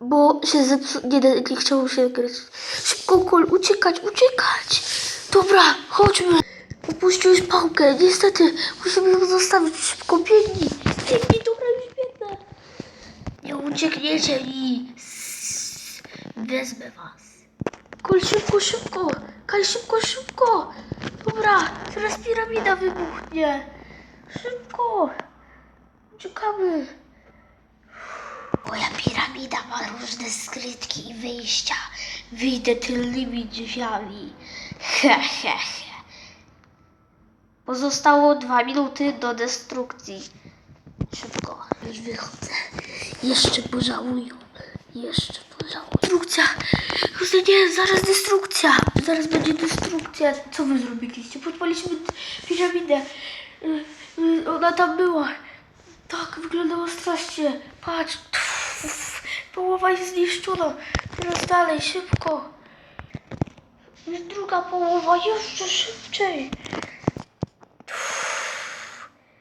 Bo się zepsu... Nie, nie, chciało się grać. Szybko, Kol, uciekać, uciekać! Dobra, chodźmy. Upuściłeś pałkę, niestety. Musimy ją zostawić. Szybko, biegnij. Biegnij, dobra, już biegnę. Nie uciekniecie mi. Wezmę was. Kol, szybko, szybko. Kaj, szybko, szybko. Dobra, teraz piramida wybuchnie. Szybko. Uciekamy. Ma różne skrytki i wyjścia. Wyjdę tylnymi drzwiami. He, he, he. Pozostało dwa minuty do destrukcji. Szybko, już wychodzę. Jeszcze pożałują. Jeszcze pożałują. Destrukcja! Kurde, nie, zaraz destrukcja! Zaraz będzie destrukcja. Co wy zrobiliście? Podpaliśmy piramidę. Y, y, Ona tam była. Tak, wyglądało strasznie. Patrz. Połowa jest zniszczona. Teraz dalej, szybko. Druga połowa, jeszcze szybciej.